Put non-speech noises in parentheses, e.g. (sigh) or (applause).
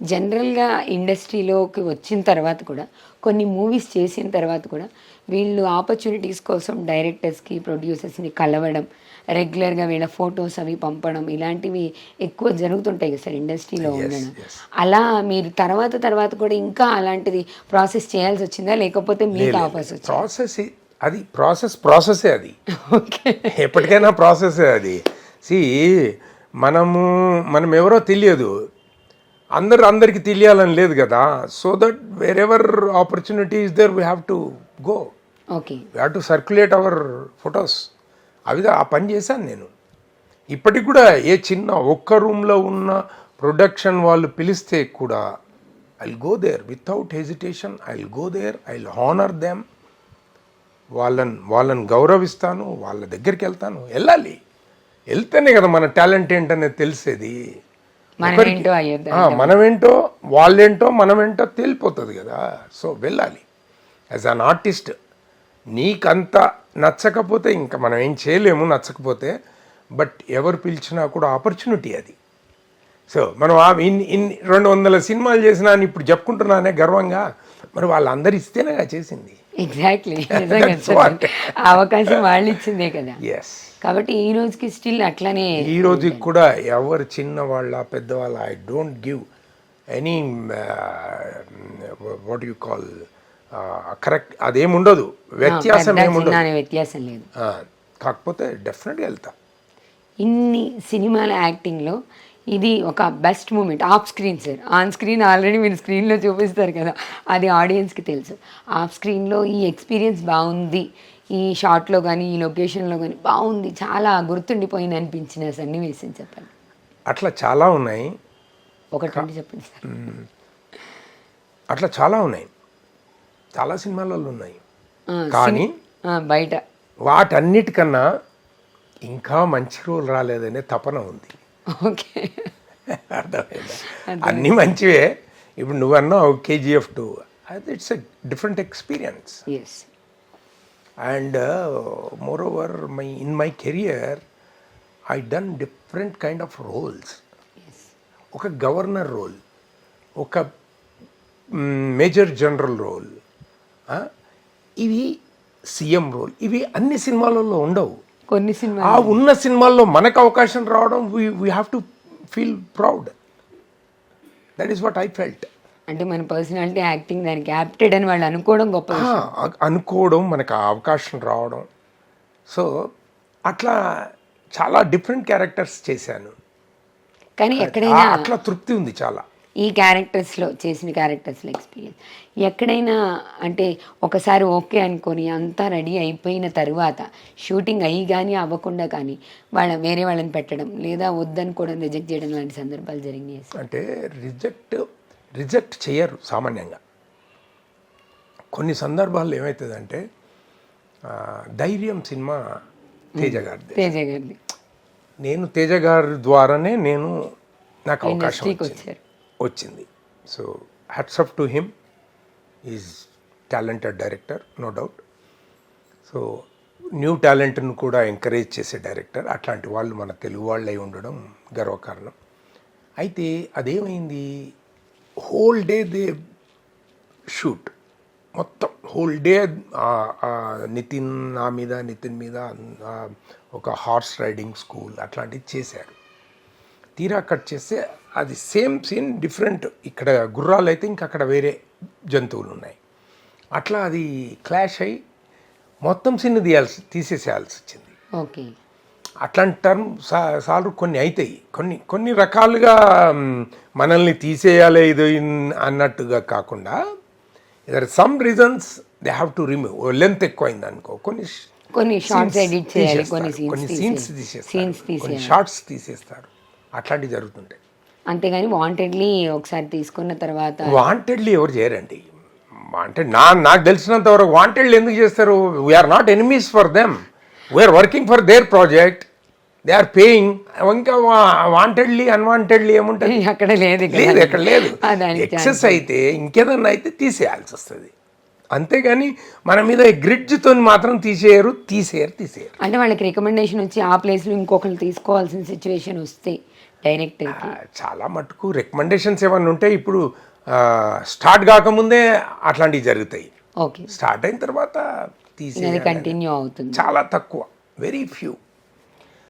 జనరల్గా ఇండస్ట్రీలోకి వచ్చిన తర్వాత కూడా కొన్ని మూవీస్ చేసిన తర్వాత కూడా వీళ్ళు ఆపర్చునిటీస్ కోసం డైరెక్టర్స్కి ప్రొడ్యూసర్స్ని కలవడం రెగ్యులర్గా వీళ్ళ ఫొటోస్ అవి పంపడం ఇలాంటివి ఎక్కువ జరుగుతుంటాయి కదా సార్ ఇండస్ట్రీలో ఉండడం. అలా మీరు తర్వాత తర్వాత కూడా ఇంకా అలాంటిది ప్రాసెస్ చేయాల్సి వచ్చిందా? లేకపోతే మీకు ఆఫర్స్ వచ్చింది ప్రాసెస్ అది ప్రాసెస్ ప్రాసెసే అది. ఓకే. ఎప్పటికైనా ప్రాసెసే అది. సి మనము మనం ఎవరో తెలియదు. అందరు అందరికి తెలియాలని లేదు కదా. So that wherever opportunity is there we have to go okay we have to circulate our photos అవి ఆ పని చేశాను నేను. ఇప్పటికి కూడా ఏ చిన్న ఒక్క రూమ్లో ఉన్న ప్రొడక్షన్ వాళ్ళు పిలిస్తే కూడా I go there without hesitation I go there I honour them వాళ్ళని వాళ్ళని గౌరవిస్తాను. వాళ్ళ దగ్గరికి వెళ్తాను. వెళ్ళాలి. వెళ్తేనే కదా మన టాలెంట్ ఏంటనేది తెలిసేది. మనమేంటో వాళ్ళేంటో మనమేంటో తేలిపోతుంది కదా. సో వెళ్ళాలి. యాజ్ అన్ ఆర్టిస్ట్ నీకంత నచ్చకపోతే ఇంకా మనం ఏం చేయలేము నచ్చకపోతే బట్ ఎవరు పిలిచినా కూడా ఆపర్చునిటీ అది. సో మనం ఆ ఇన్ని ఇన్ని రెండు వందల సినిమాలు చేసినా అని ఇప్పుడు చెప్పుకుంటున్నానే గర్వంగా. మరి వాళ్ళందరూ ఇస్తేనేగా చేసింది. ఎగ్జాక్ట్లీ (laughs) అవకాశం వాళ్ళు ఇచ్చిందే కదా. ఎస్ కాబట్టి ఈ రోజుకి స్టిల్ అట్లానే ఈ రోజుకి కూడా ఎవరు చిన్న వాళ్ళ పెద్దవాళ్ళ I don't give any what you call correct అదేముండదు. వ్యత్యాసం ఏముండదు. వ్యత్యాసం లేదు. కాకపోతే డెఫినెట్గా వెళ్తా. ఇన్ని సినిమాల యాక్టింగ్లో ఇది ఒక best moment off screen sir on screen already మీరు స్క్రీన్లో చూపిస్తారు కదా. అది ఆడియన్స్కి తెలుసు. ఆఫ్ స్క్రీన్లో ఈ ఎక్స్పీరియన్స్ బాగుంది. ఈ షార్ట్లో కానీ ఈ లొకేషన్లో కానీ బాగుంది. చాలా గుర్తుండిపోయింది అనిపించిన సన్నివేశం చెప్పండి. అట్లా చాలా ఉన్నాయి. ఒకటి చెప్పండి సార్ అట్లా చాలా ఉన్నాయి. చాలా సినిమాలలో ఉన్నాయి. కానీ బయట. వాటన్నిటికన్నా ఇంకా మంచి రోల్ రాలేదనే తపన ఉంది. ఓకే. అర్థమైందా? అన్నీ మంచివే. ఇప్పుడు నువ్వన్నావు కేజీఎఫ్ టూ అది it's a different experience and moreover my in my career I done different kind of roles ఒక గవర్నర్ రోల్ ఒక మేజర్ జనరల్ రోల్ ఇవి సీఎం రోల్ ఇవి అన్ని సినిమాలలో ఉండవు. కొన్ని సినిమా ఆ ఉన్న సినిమాల్లో మనకు అవకాశం రావడం we have to feel proud that is what I felt అంటే మన పర్సనాలిటీ యాక్టింగ్ దానికి యాప్టెడ్ అని వాళ్ళు అనుకోవడం గొప్ప. అనుకోవడం మనకు ఆ అవకాశం రావడం. సో అట్లా చాలా డిఫరెంట్ క్యారెక్టర్స్ చేశాను. కానీ ఎక్కడైనా అట్లా తృప్తి ఉంది చాలా. ఈ క్యారెక్టర్స్లో చేసిన క్యారెక్టర్స్లో ఎక్స్పీరియన్స్ ఎక్కడైనా అంటే ఒకసారి ఓకే అనుకొని అంతా రెడీ అయిపోయిన తర్వాత షూటింగ్ అయ్యి కానీ అవ్వకుండా కానీ వాళ్ళ వేరే వాళ్ళని పెట్టడం లేదా వద్దనుకోవడం రిజెక్ట్ చేయడం లాంటి సందర్భాలు జరిగినాయి అంటే రిజెక్ట్ రిజెక్ట్ చేయరు సామాన్యంగా. కొన్ని సందర్భాల్లో ఏమవుతుందంటే ధైర్యం సినిమా తేజ గారిది. తేజ గారిది. నేను తేజ గారి ద్వారానే నేను నాకు అవకాశం వచ్చారు. వచ్చింది. So hats up to him is talented director no doubt so new టాలెంట్ను కూడా ఎంకరేజ్ చేసే డైరెక్టర్ అట్లాంటి వాళ్ళు మన తెలుగు వాళ్ళు అయి ఉండడం గర్వకారణం. అయితే అదేమైంది? హోల్ డే దే షూట్ మొత్తం హోల్ డే నితిన్ నా మీద నితిన్ మీద ఒక హార్స్ రైడింగ్ స్కూల్ అట్లాంటివి చేశారు. తీరా కట్ చేస్తే అది సేమ్ సీన్ డిఫరెంట్. ఇక్కడ గుర్రాలు అయితే ఇంక అక్కడ వేరే జంతువులు ఉన్నాయి. అట్లా అది క్లాష్ అయ్యి మొత్తం సీన్ తీయాల్సి తీసేసేయాల్సి వచ్చింది. ఓకే. అట్లాంటి టర్మ్ సా సార్లు కొన్ని అవుతాయి కొన్ని కొన్ని రకాలుగా మనల్ని తీసేయాలి ఇది అన్నట్టుగా కాకుండా either some reasons they have to remove length ఎక్కువైంది అనుకో. కొన్ని కొన్ని షార్ట్స్ ఎడిట్ చేయాలి కొన్ని సీన్స్ తీసేస్తారు. కొన్ని షార్ట్స్ తీసేస్తారు. అట్లాంటివి జరుగుతుంటాయి. అంతేగాని వాంటెడ్లీ ఒకసారి తీసుకున్న తర్వాత వాంటెడ్లీ ఎవరు చేయరండి. అంటే నా నాకు తెలిసినంత వరకు వాంటెడ్లీ ఎందుకు చేస్తారు? We are not enemies for them we are working for their project they are paying ఇంకా వాంటెడ్లీ అన్వాంటెడ్లీ ఏముంటుంది? (laughs) అక్కడ లేదు. లేదు ఎక్కడ లేదు. ఎక్సెస్ అయితే ఇంకేదన్నా అయితే తీసేయాల్సి వస్తుంది. అంతేగాని మన మీద గ్రిడ్జ్తో మాత్రం తీసేయరు తీసేయరు తీసేయరు. అంటే వాళ్ళకి రికమెండేషన్ వచ్చి ఆ ప్లేస్లో ఇంకొకరు తీసుకోవాల్సిన సిచ్యువేషన్ వస్తే డైరెక్టర్ ఆ, చాలా మటుకు రికమెండేషన్స్ ఏమన్నా ఉంటే ఇప్పుడు స్టార్ట్ కాకముందే అట్లాంటివి జరుగుతాయి. ఓకే. స్టార్ట్ అయిన తర్వాత తీసే కంటిన్యూ అవుతుంది. చాలా తక్కువ వెరీ ఫ్యూ.